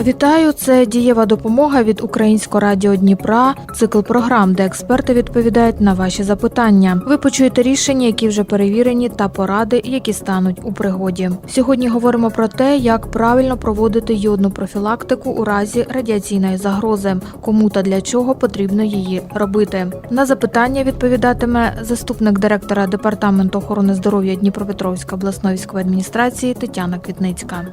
Вітаю! Це дієва допомога від Українського радіо Дніпра, цикл програм, де експерти відповідають на ваші запитання. Ви почуєте рішення, які вже перевірені, та поради, які стануть у пригоді. Сьогодні говоримо про те, як правильно проводити йодну профілактику у разі радіаційної загрози, кому та для чого потрібно її робити. На запитання відповідатиме заступник директора департаменту охорони здоров'я Дніпропетровської обласної військової адміністрації Тетяна Квітницька.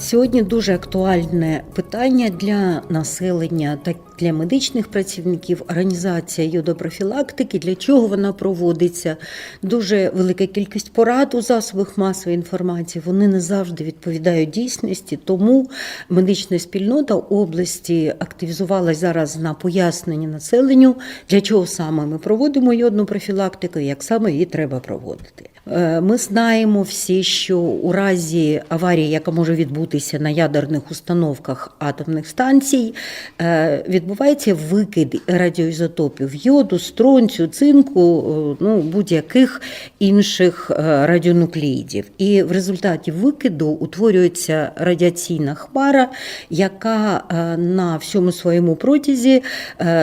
Сьогодні дуже актуальне питання для населення. Та для медичних працівників. Організація йодопрофілактики, для чого вона проводиться. Дуже велика кількість порад у засобах масової інформації. Вони не завжди відповідають дійсності. Тому медична спільнота області активізувалась зараз на пояснення населенню, для чого саме ми проводимо йодну профілактику, як саме її треба проводити. Е, Ми знаємо всі, що у разі аварії, яка може відбутися на ядерних установках атомних станцій, е, відбувається викид радіоізотопів йоду, стронцю, цинку, е, ну будь-яких інших е, радіонуклеїдів. І в результаті викиду утворюється радіаційна хмара, яка е, на всьому своєму протязі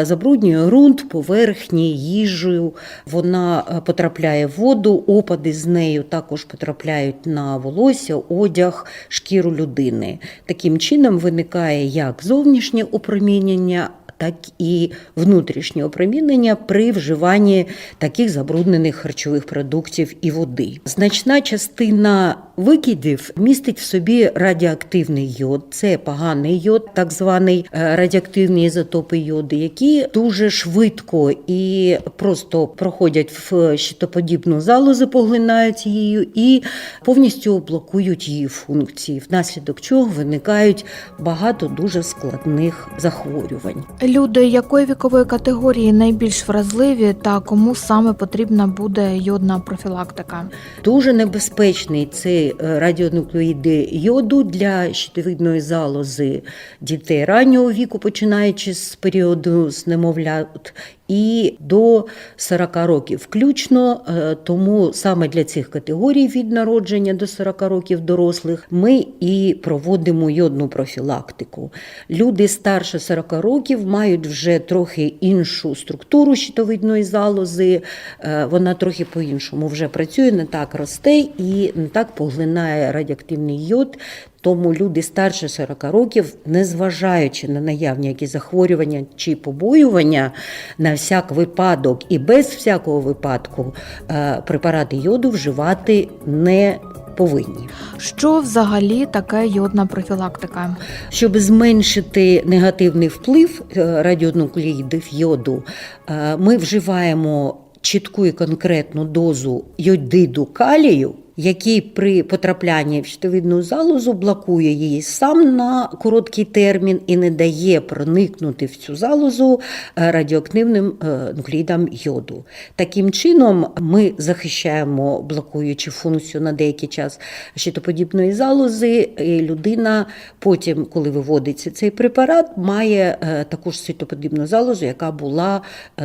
забруднює ґрунт, поверхні, їжу. Вона потрапляє в воду, опади з нею також потрапляють на волосся, одяг, шкіру людини. Таким чином виникає як зовнішнє опромінення. Так і внутрішнє опромінення при вживанні таких забруднених харчових продуктів і води. Значна частина викидів містить в собі радіоактивний йод, це поганий йод, так званий е, радіоактивні ізотопи йоду, які дуже швидко і просто проходять в щитоподібну залозу, поглинають її і повністю блокують її функції, внаслідок чого виникають багато дуже складних захворювань. Люди якої вікової категорії найбільш вразливі та кому саме потрібна буде йодна профілактика? Дуже небезпечний цей е, радіонуклеїди йоду для щитовидної залози дітей раннього віку, починаючи з періоду з немовлят. І до 40 років включно, Е, тому саме для цих категорій від народження до 40 років дорослих ми і проводимо йодну профілактику. Люди старше 40 років мають вже трохи іншу структуру щитовидної залози, е, вона трохи по-іншому вже працює, не так росте і не так поглинає радіоактивний йод. Тому люди старше 40 років, незважаючи на наявні які захворювання чи побоювання, на всяк випадок і без всякого випадку е, препарати йоду вживати не повинні. Що взагалі таке йодна профілактика? Щоб зменшити негативний вплив е, радіонуклеїдів йоду, е, ми вживаємо чітку і конкретну дозу йодиду калію, який при потрапленні в щитовидну залозу блокує її сам на короткий термін і не дає проникнути в цю залозу е, радіоактивним е, нуклеїдам йоду. Таким чином, ми захищаємо блокуючи функцію на деякий час щитоподібної залози. І людина потім, коли виводиться цей препарат, має е, таку ж щитоподібну залозу, яка була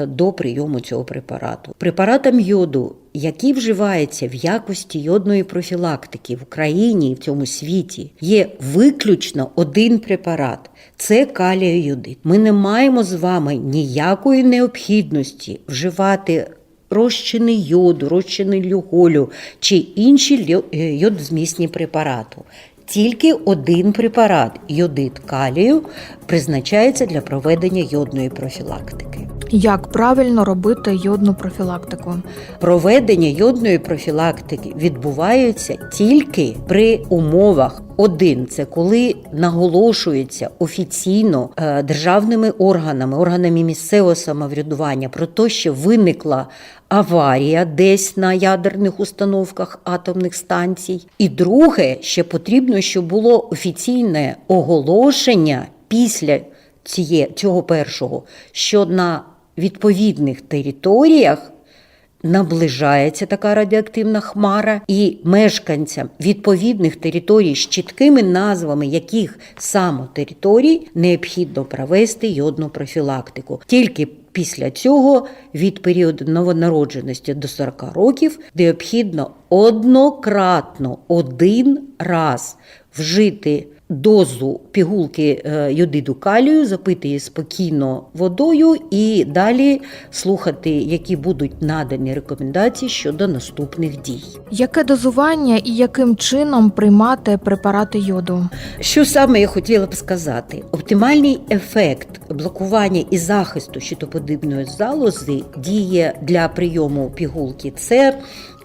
до прийому цього препарату. Препаратам йоду який вживається в якості йодної профілактики в Україні і в цьому світі, є виключно один препарат це каліойодит. Ми не маємо з вами ніякої необхідності вживати. Розчини йоду, розчини люголю чи інші е, йодозмісні препарати. Тільки один препарат йодит калію призначається для проведення йодної профілактики. Як правильно робити йодну профілактику? Проведення йодної профілактики відбувається тільки при умовах. Один це коли наголошується офіційно е, державними органами, органами місцевого самоврядування про те, що виникла аварія десь на ядерних установках атомних станцій. І друге, ще потрібно, щоб було офіційне оголошення після цього першого, що на відповідних територіях наближається така радіоактивна хмара, і мешканцям відповідних територій з чіткими назвами яких саме територій необхідно провести йодну профілактику. Тільки Після цього від періоду новонародженості до 40 років необхідно однократно один раз вжити дозу пігулки е, йодиду калію, запити її спокійно водою і далі слухати, які будуть надані рекомендації щодо наступних дій. Яке дозування і яким чином приймати препарати йоду? Що саме я хотіла б сказати? Оптимальний ефект блокування і захисту щитоподібної залози діє для прийому пігулки. Це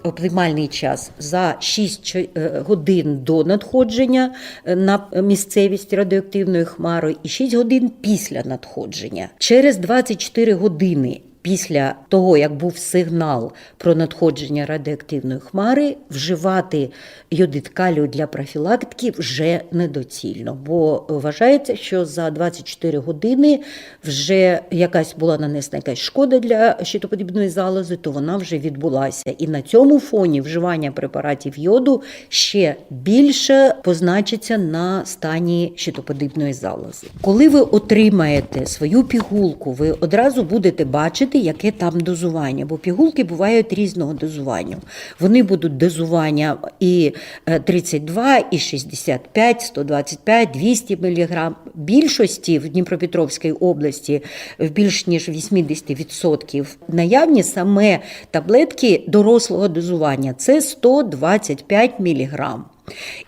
Оптимальний час за 6 е, годин до надходження е, на місцевість радіоактивної хмари і 6 годин після надходження. Через 24 години після того, як був сигнал про надходження радіоактивної хмари, вживати йодидкалію для профілактики вже недоцільно, бо вважається, що за 24 години вже якась була нанесена якась шкода для щитоподібної залози, то вона вже відбулася. І на цьому фоні вживання препаратів йоду ще більше позначиться на стані щитоподібної залози. Коли ви отримаєте свою пігулку, ви одразу будете бачити, яке там дозування, бо пігулки бувають різного дозування. Вони будуть дозування і е, 32, і 65, 125, 200 мг. Більшості в Дніпропетровській області в більш ніж 80% наявні саме таблетки дорослого дозування. Це 125 мг.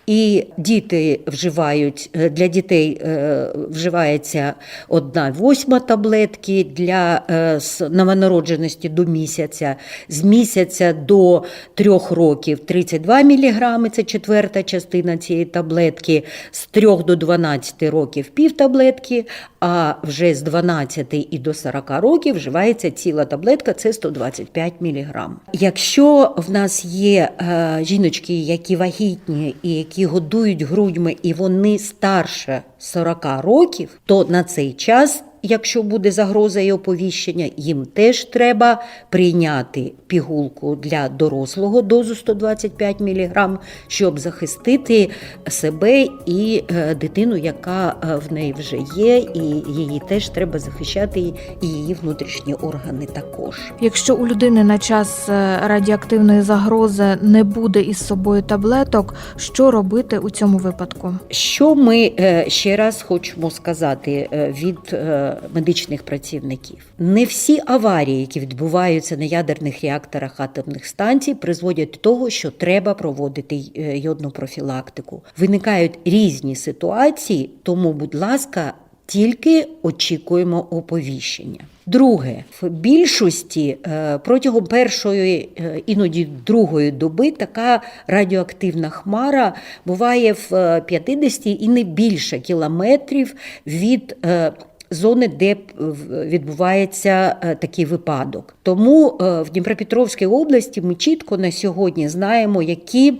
І діти вживають е, для дітей е, вживається одна восьма таблетки для е, новонародженості до місяця, з місяця до трьох років 32 мг, це четверта частина цієї таблетки, з 3 до 12 років пів таблетки, а вже з 12 і до 40 років вживається ціла таблетка, це 125 мг. Якщо в нас є жіночки, які вагітні і які годують грудьми, і вони старше 40 років, то на цей час. Якщо буде загроза і оповіщення, їм теж треба прийняти пігулку для дорослого дозу 125 мг, щоб захистити себе і е, дитину, яка е, в неї вже є, і її теж треба захищати, і її внутрішні органи також. Якщо у людини на час е, радіоактивної загрози не буде із собою таблеток, що робити у цьому випадку? Що ми ще раз хочемо сказати від медичних працівників? Не всі аварії, які відбуваються на ядерних реакторах атомних станцій, призводять до того, що треба проводити е, йодну профілактику. Виникають різні ситуації, тому, будь ласка, тільки очікуємо оповіщення. Друге, в більшості е, протягом першої, е, іноді другої доби така радіоактивна хмара буває в е, 50 і не більше кілометрів від зони, де відбувається е, такий випадок. Тому е, в Дніпропетровській області ми чітко на сьогодні знаємо, які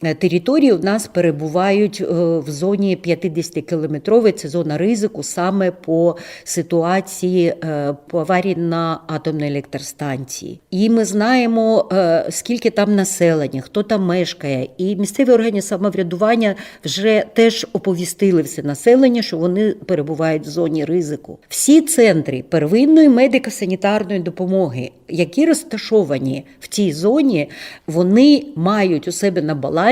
території у нас перебувають е, в зоні 50-кілометровій, це зона ризику саме по ситуації е, по аварії на атомній електростанції. І ми знаємо, е, скільки там населення, хто там мешкає. І місцеві органи самоврядування вже теж оповістили все населення, що вони перебувають в зоні ризику. Всі центри первинної медико-санітарної допомоги, які розташовані в цій зоні, вони мають у себе на балансі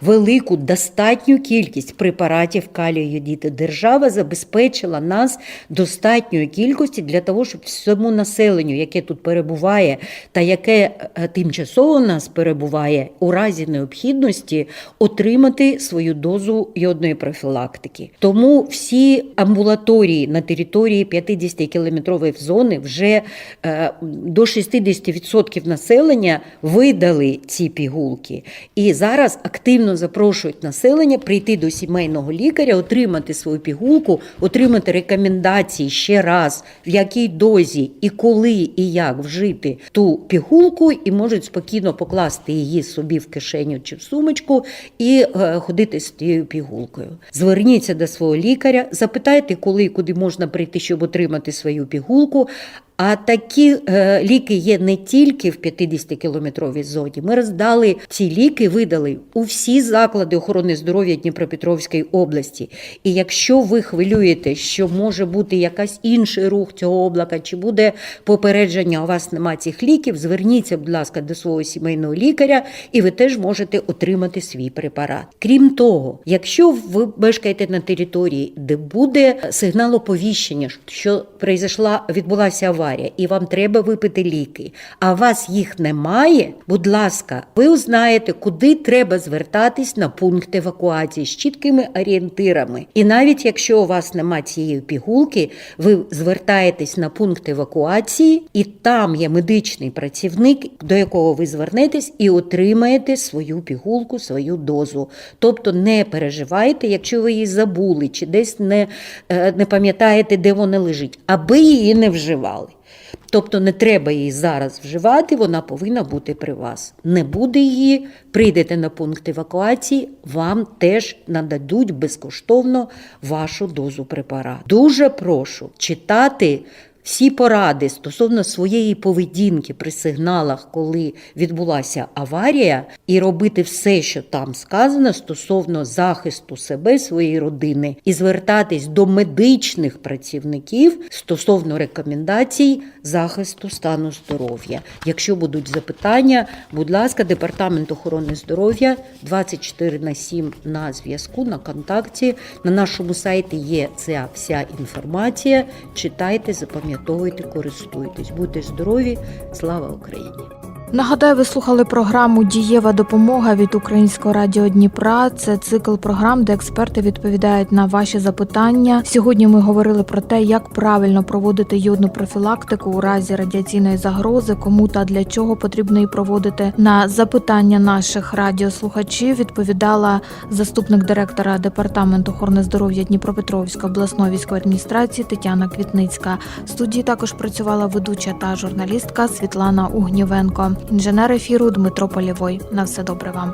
велику достатню кількість препаратів калію йодіду. Держава забезпечила нас достатньої кількості для того, щоб всьому населенню, яке тут перебуває, та яке е, тимчасово у нас перебуває, у разі необхідності отримати свою дозу йодної профілактики. Тому всі амбулаторії на території 50-кілометрової зони вже е, до 60% населення видали ці пігулки. І зараз активно запрошують населення прийти до сімейного лікаря, отримати свою пігулку, отримати рекомендації ще раз, в якій дозі і коли і як вжити ту пігулку, і можуть спокійно покласти її собі в кишеню чи в сумочку і е, ходити з тією пігулкою. Зверніться до свого лікаря, запитайте, коли і куди можна прийти, щоб отримати свою пігулку. А такі е, ліки є не тільки в 50-кілометровій зоні. Ми роздали ці ліки, видали у всі заклади охорони здоров'я Дніпропетровської області. І якщо ви хвилюєте, що може бути якась інший рух цього облака, чи буде попередження, у вас нема цих ліків, зверніться, будь ласка, до свого сімейного лікаря, і ви теж можете отримати свій препарат. Крім того, якщо ви мешкаєте на території, де буде сигнал оповіщення, що произошла, відбулася аварія, і вам треба випити ліки, а у вас їх немає, будь ласка, ви узнаєте, куди треба звертатись на пункт евакуації з чіткими орієнтирами. І навіть якщо у вас немає цієї пігулки, ви звертаєтесь на пункт евакуації, і там є медичний працівник, до якого ви звернетесь і отримаєте свою пігулку, свою дозу. Тобто не переживайте, якщо ви її забули чи десь не, е, не пам'ятаєте, де вона лежить, аби її не вживали. Тобто не треба її зараз вживати, вона повинна бути при вас. Не буде її, прийдете на пункт евакуації, вам теж нададуть безкоштовно вашу дозу препарату. Дуже прошу читати. Всі поради стосовно своєї поведінки при сигналах, коли відбулася аварія, і робити все, що там сказано, стосовно захисту себе, своєї родини, і звертатись до медичних працівників стосовно рекомендацій захисту стану здоров'я. Якщо будуть запитання, будь ласка, департамент охорони здоров'я 24 на 7 на зв'язку, на контакті. На нашому сайті є ця вся інформація. Читайте, запам'ятовуйте, користуйтесь. Будьте здорові! Слава Україні! Нагадаю, ви слухали програму Дієва допомога від Українського радіо Дніпра. Це цикл програм, де експерти відповідають на ваші запитання. Сьогодні ми говорили про те, як правильно проводити йодну профілактику у разі радіаційної загрози, кому та для чого потрібно її проводити. На запитання наших радіослухачів відповідала заступник директора департаменту охорони здоров'я Дніпропетровської обласної військової адміністрації Тетяна Квітницька. В студії також працювала ведуча та журналістка Світлана Угнівенко. Інженер ефіру Дмитро Полєвой. На все добре вам.